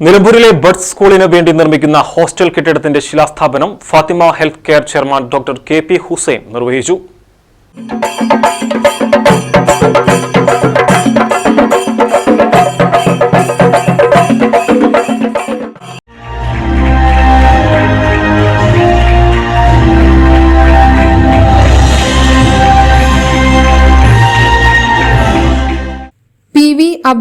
നിലമ്പൂരിലെ ബഡ്സ് സ്കൂളിന് വേണ്ടി നിർമ്മിക്കുന്ന ഹോസ്റ്റൽ കെട്ടിടത്തിന്റെ ശിലാസ്ഥാപനം Fathima health care chairman doctor K P Hussain നിർവഹിച്ചു.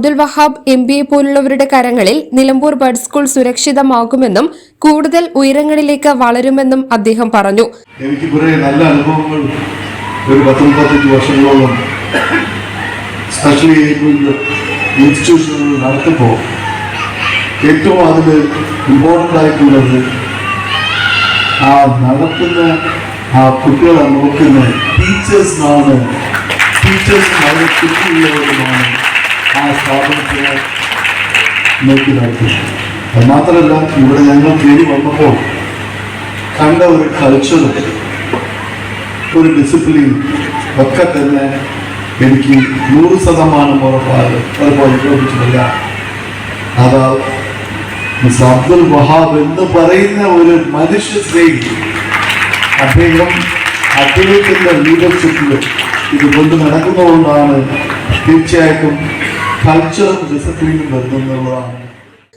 Abdul Wahab M B A പോലുള്ളവരുടെ കരങ്ങളിൽ നിലമ്പൂർ ബഡ് സ്കൂൾ സുരക്ഷിതമാകുമെന്നും കൂടുതൽ ഉയരങ്ങളിലേക്ക് വളരുമെന്നും അദ്ദേഹം പറഞ്ഞു. എനിക്ക് കുറെ നല്ല അനുഭവങ്ങൾ ഒരു പത്ത് മുപ്പത്തഞ്ച് വർഷങ്ങളോളം സ്പെഷ്യലി ഇൻസ്റ്റിറ്റ്യൂഷനുകൾ നടത്തുമ്പോൾ ഏറ്റവും അതിൽ ഇമ്പോർട്ടന്റ് ആയിട്ടുള്ളത് ആ നടത്തുന്ന ആ കുട്ടികളെ നോക്കുന്ന ടീച്ചേഴ്സിനാണ് ടീച്ചേഴ്സ് വളരെ കുട്ടിയുള്ളവരുമാണ്. ആ സ്ഥാപനത്തിനെ നോക്കി നടത്തി മാത്രമല്ല ഇവിടെ ഞങ്ങൾ കയറി വന്നപ്പോൾ കണ്ട ഒരു കൾച്ചറും ഒരു ഡിസിപ്ലിൻ ഒക്കെ തന്നെ എനിക്ക് നൂറ് ശതമാനം ഉറപ്പാണ് അതുപോലെ ചോദിച്ചിട്ടില്ല അതാ മിസ് അബ്ദുൽ വഹാബ് എന്ന് പറയുന്ന ഒരു മനുഷ്യ സ്നേഹി അദ്ദേഹം അദ്ദേഹത്തിന്റെ ലീഡർഷിപ്പിൽ ഇത് കൊണ്ട് നടക്കുന്നതുകൊണ്ടാണ് തീർച്ചയായിട്ടും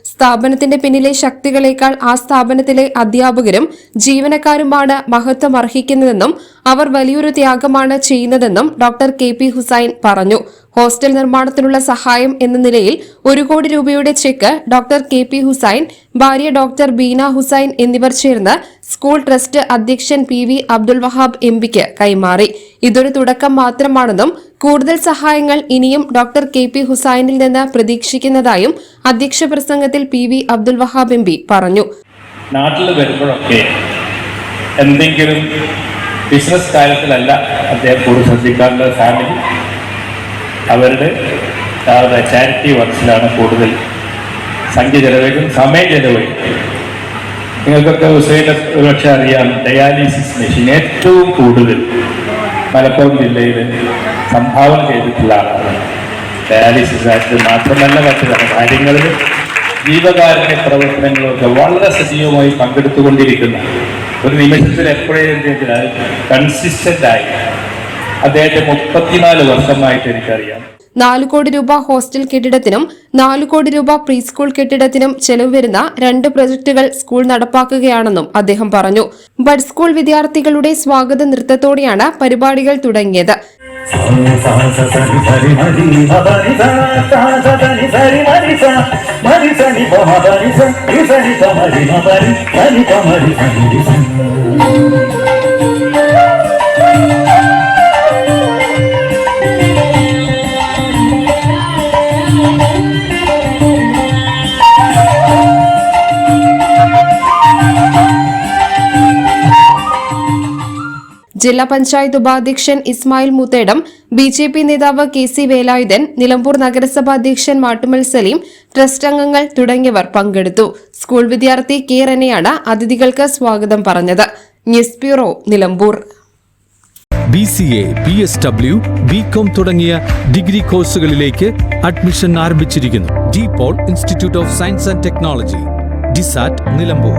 സ്ഥാപനത്തിന്റെ പിന്നിലെ ശക്തികളേക്കാൾ ആ സ്ഥാപനത്തിലെ അധ്യാപകരും ജീവനക്കാരുമാണ് മഹത്വം അർഹിക്കുന്നതെന്നും അവർ വലിയൊരു ത്യാഗമാണ് ചെയ്യുന്നതെന്നും ഡോക്ടർ കെ പി ഹുസൈൻ പറഞ്ഞു. ഹോസ്റ്റൽ നിർമ്മാണത്തിനുള്ള സഹായം എന്ന നിലയിൽ ഒരു കോടി രൂപയുടെ cheque doctor K P Hussain ഭാര്യ ഡോക്ടർ ബീന ഹുസൈൻ എന്നിവർ ചേർന്ന് സ്കൂൾ ട്രസ്റ്റ് അധ്യക്ഷൻ P V Abdul Wahab M പിക്ക് കൈമാറി. ഇതൊരു തുടക്കം മാത്രമാണെന്നും കൂടുതൽ സഹായങ്ങൾ ഇനിയും ഡോക്ടർ കെ പി ഹുസൈനിൽ നിന്ന് പ്രതീക്ഷിക്കുന്നതായും അധ്യക്ഷ പ്രസംഗത്തിൽ P V Abdul Wahab M P പറഞ്ഞു. നാട്ടിൽ വരുമ്പോഴൊക്കെ എന്തെങ്കിലും ബിസിനസ് കാര്യത്തിലല്ല അദ്ദേഹം കൂടുതൽ ശ്രദ്ധിക്കാറുള്ള ഫാമിലി അവരുടെ ചാരിറ്റി വർക്ക്സിലാണ് കൂടുതൽ സംഖ്യ ചെലവഴിക്കും സമയം ചെലവഴിക്കും. നിങ്ങൾക്കൊക്കെ ഹുസൈനെ ഒരുപക്ഷെ അറിയാം ഡയാലിസിസ് മെഷീൻ ഏറ്റവും കൂടുതൽ മലപ്പുറം ജില്ലയിൽ സംഭാവന ചെയ്തിട്ടുള്ള ആളാണ്. ഡയാലിസിസ് ആയിട്ട് മാത്രമല്ല മറ്റു പല കാര്യങ്ങളിലും ജീവകാരുണ്യ പ്രവർത്തനങ്ങളൊക്കെ വളരെ സജീവമായി പങ്കെടുത്തുകൊണ്ടിരിക്കുന്ന ഒരു നിമിഷത്തിൽ എപ്പോഴെങ്കിലും കൺസിസ്റ്റന്റ് ആയി. അദ്ദേഹത്തെ മുപ്പത്തിനാല് വർഷമായിട്ട് എനിക്കറിയാം. നാലു കോടി രൂപ ഹോസ്റ്റൽ കെട്ടിടത്തിനും നാലു കോടി രൂപ പ്രീ സ്കൂൾ കെട്ടിടത്തിനും ചെലവ് വരുന്ന രണ്ട് പ്രൊജക്ടുകൾ സ്കൂൾ നടപ്പാക്കുകയാണെന്നും അദ്ദേഹം പറഞ്ഞു. ബഡ് സ്കൂൾ വിദ്യാർത്ഥികളുടെ സ്വാഗത നൃത്തത്തോടെയാണ് പരിപാടികൾ തുടങ്ങിയത്. ജില്ലാ പഞ്ചായത്ത് ഉപാധ്യക്ഷൻ Ismail Muthedam B J P നേതാവ് കെ സി വേലായുധൻ നിലമ്പൂർ നഗരസഭാ അധ്യക്ഷൻ മാട്ടുമൽ സലീം ട്രസ്റ്റ് അംഗങ്ങൾ തുടങ്ങിയവർ പങ്കെടുത്തു. സ്കൂൾ വിദ്യാർത്ഥി കെ റെനയാണ് അതിഥികൾക്ക് സ്വാഗതം പറഞ്ഞത്. News bureau Nilambur. B C A P S W B com തുടങ്ങിയ ഡിഗ്രി കോഴ്സുകളിലേക്ക് അഡ്മിഷൻ ആരംഭിച്ചിരിക്കുന്നു. D Paul institute of science and technology DiSAT Nilambur.